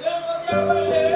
ကို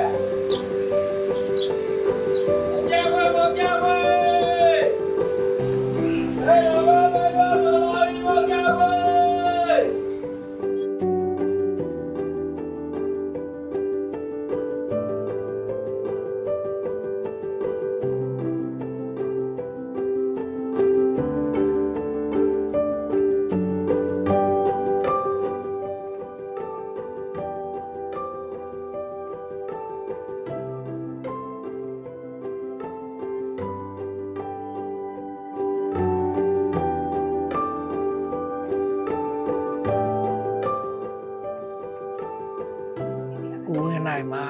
နိုင်မှာ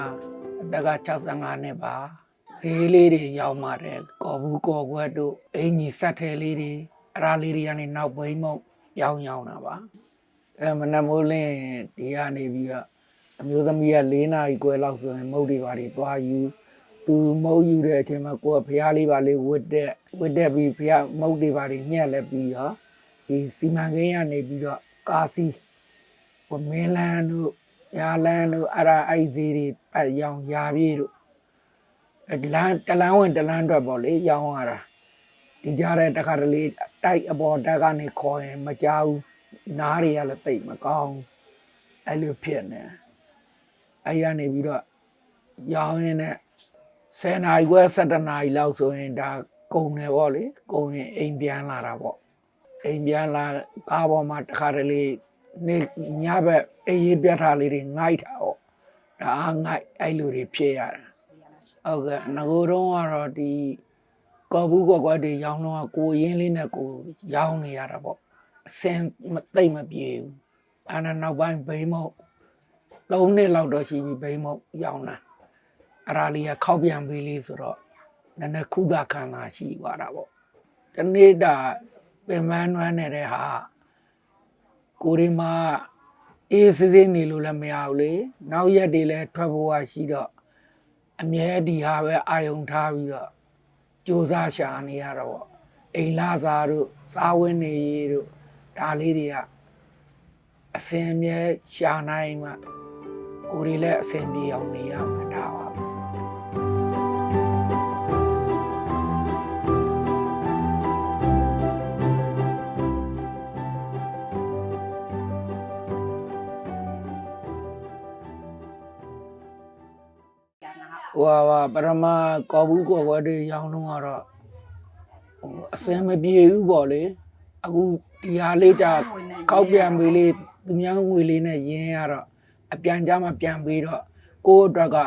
အသက်က65နှစ်ပါဈေးလေးတွေရောက်มาတယ်ကော်ဘူးကော်ကွက်တို့အင်ကြီးဆက်ထဲလေးတွေအရာလေးတွေကနေနောက်ဘိန်းမုတ်ရောင်းရောင်းတာပါအဲမနက်မိုးလင်းဒီကနေပြီးတော့အမျိုးသမီးက၄နာရီခွဲလောက်ဆိုရင်မုတ်တွေပါတွေသွားယူသူမုတ်ယူတဲ့အချိန်မှာကိုကဖះလေးပါလေးဝတ်တဲ့ဝတ်တဲ့ပြီးဖះမုတ်တွေပါတွေညှက်လက်ပြီးတော့ဒီစီမံကိန်းကနေပြီးတော့ကာစီဟိုမင်းလန်းတို့ ရာလန်းတို့အရာအိုက်စီတွေအရောင်ရာပြေတို့အဲလမ်းတလန်းဝင်တလန်းအတွက်ပေါ့လေရောင်းရတာဒီကြားတဲ့တခါတလေတိုက်အပေါ်တက်ကနေခေါ်ရင်မကြောက်ဘူးနားတွေကလည်းတိတ်မကောင်းဘူးအဲ့လိုဖြစ်နေအဲ့ရနေပြီးတော့ရောင်းရင်းနဲ့10နာရီခွဲ17နာရီလောက်ဆိုရင်ဒါကုန်တယ်ပေါ့လေကုန်ရင်အိမ်ပြန်လာတာပေါ့အိမ်ပြန်လာကားပေါ်မှာတခါတလေ နေညဘက်အေးရေးပြတ်ထားလေးတွေငိုက်တာပေါ့ဒါအားငိုက်အဲ့လိုတွေဖြစ်ရတာဟုတ်ကဲ့ငကိုတော့ကတော့ဒီကော်ဘူးကော်ကွက်တွေရောင်းတော့ကိုရင်းလေးနဲ့ကိုရောင်းနေရတာပေါ့အစင်မသိမ့်မပြေဘူးအဲ့ဒါနောက်ပိုင်းဘိန်းမောက်၃နှစ်လောက်တော့ရှိပြီဘိန်းမောက်ရောင်းတာအရာလေးကခောက်ပြန်ပေးလေးဆိုတော့နည်းနည်းခုဒခံတာရှိသွားတာပေါ့တနေ့တာပင်မန်းနွမ်းနေတဲ့ဟာ ကိုရီမာအေးစစ်စစ်နေလို့လည်းမရဘူးလေနောက်ရက်တွေလည်းထွက်ဖို့ကရှိတော့အမြဲဒီဟာပဲအာယုံထားပြီးတော့စူးစမ်းရှာနေရတော့ပေါ့အိမ်လာစားတို့စားဝင်းနေရီတို့ဒါလေးတွေကအစင်အမြဲရှာနိုင်မှကိုရီလည်းအစင်ပြေအောင်နေရမှာဒါပါ ဟိုဟာပရမကော်ဘူးကော်ဝဲတွေရောင်းတော့ကတော့ဟိုအစင်မပြေဘူးပေါ့လေအခုဒီဟာလေးကြခောက်ပြန်ပေးလေးသူများငွေလေးနဲ့ရင်းရတော့အပြန်ကြမှာပြန်ပေးတော့ကိုယ့်အတွက်က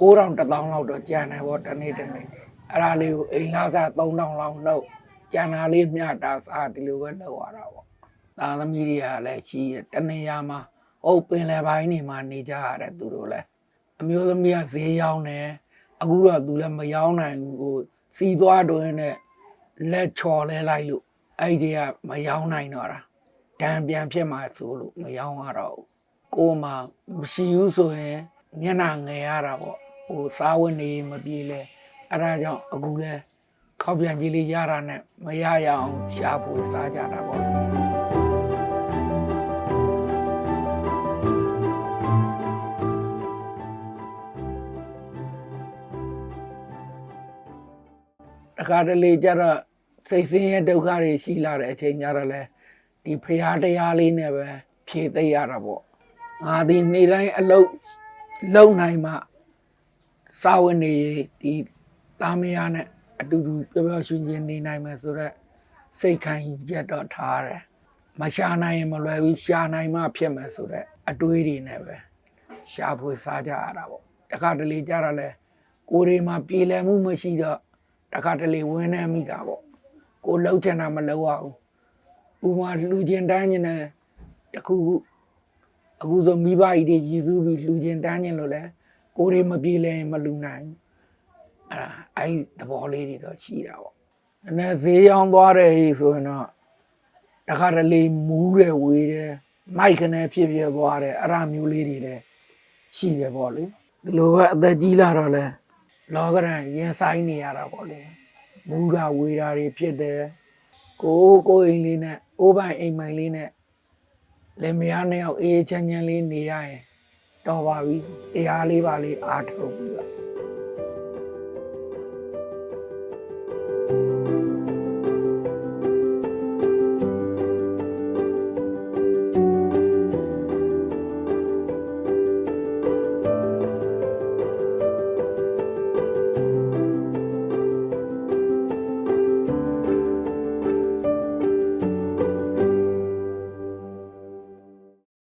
9000 1000လောက်တော့ကျန်တယ်ပေါ့တနေ့တနေ့အဲ့ဒါလေးကိုအိမ်လာစား3000လောက်နှုတ်ကျန်တာလေးမျှတာစားဒီလိုပဲလုပ်ရတာပေါ့သာသမီတွေကလည်းရှိရတနေရာမှာဟုတ်ပင်လယ်ပိုင်းနေမှာနေကြရတယ်သူတို့လည်း အမျိုးသမီးကဈေးရောင်းတယ်အခုတော့သူလည်းမရောင်းနိုင်ဘူးဟိုစီသွားတွင်းနဲ့လက်ချော်လဲလိုက်လို့အဲ့ဒီကမရောင်းနိုင်တော့တာဒဏ်ပြန်ဖြစ်มาဆိုလို့မရောင်းရတော့ဘူးကိုယ်မှမရှိဘူးဆိုရင်မျက်နှာငယ်ရတာပေါ့ဟိုစားဝတ်နေမပြေလဲအဲ့ဒါကြောင့်အခုလဲခောက်ပြန်ကြီးလေးရတာနဲ့မရရအောင်ရှားဖို့စားကြတာပေါ့ တခါတလေကျတော့စိတ်ဆင်းရဲဒုက္ခတွေရှိလာတဲ့အချိန်ကျတော့လဲဒီဖရာတရားလေးနဲ့ပဲဖြေသိရတာပေါ့ငါဒီနေ့တိုင်းအလုတ်လုံနိုင်မှစာဝင်နေဒီတာမယာနဲ့အတူတူပျော်ပျော်ရွှင်ရွှင်နေနိုင်မယ်ဆိုတော့စိတ်ခံရက်တော့ထားတယ်မရှာနိုင်ရင်မလွယ်ဘူးရှာနိုင်မှဖြစ်မယ်ဆိုတော့အတွေးတွေနဲ့ပဲရှာဖွေစားကြရတာပေါ့တခါတလေကျတော့လဲကိုယ်တွေမှာပြေလည်မှုမရှိတော့ တခါတလေဝင်းနေမိတာပေါ့ကိုလှုပ်ချင်တာမလှုပ်ရဘူးဥပမာလူချင်းတန်းကျင်တယ်တခုခုအခုဆိုမိဘကြီးတွေရည်စူးပြီးလူချင်းတန်းကျင်လို့လဲကိုယ်တွေမပြေလဲရင်မလူနိုင်ဘူးအဲ့ဒါအဲ့ဒီသဘောလေးတွေတော့ရှိတာပေါ့နည်းနည်းဈေးရောင်းသွားတယ်ဆိုရင်တော့တခါတလေမူးတယ်ဝေးတယ်မိုက်ကနေဖြစ်ဖြစ်သွားတယ်အဲ့ဒါမျိုးလေးတွေလည်းရှိတယ်ပေါ့လေဒီလိုပဲအသက်ကြီးလာတော့လဲ လောကရန်ရင်ဆိုင်နေရတာပေါ့လေမူတာဝေတာတွေဖြစ်တယ်ကိုကိုအိမ်လေးနဲ့အိုးပိုင်အိမ်မိုင်လေးနဲ့လင်မယားနှစ်ယောက်အေးအေးချမ်းချမ်းလေးနေရရင်တော်ပါပြီတရားလေးပါလေးအားထုတ်ပြီးတော့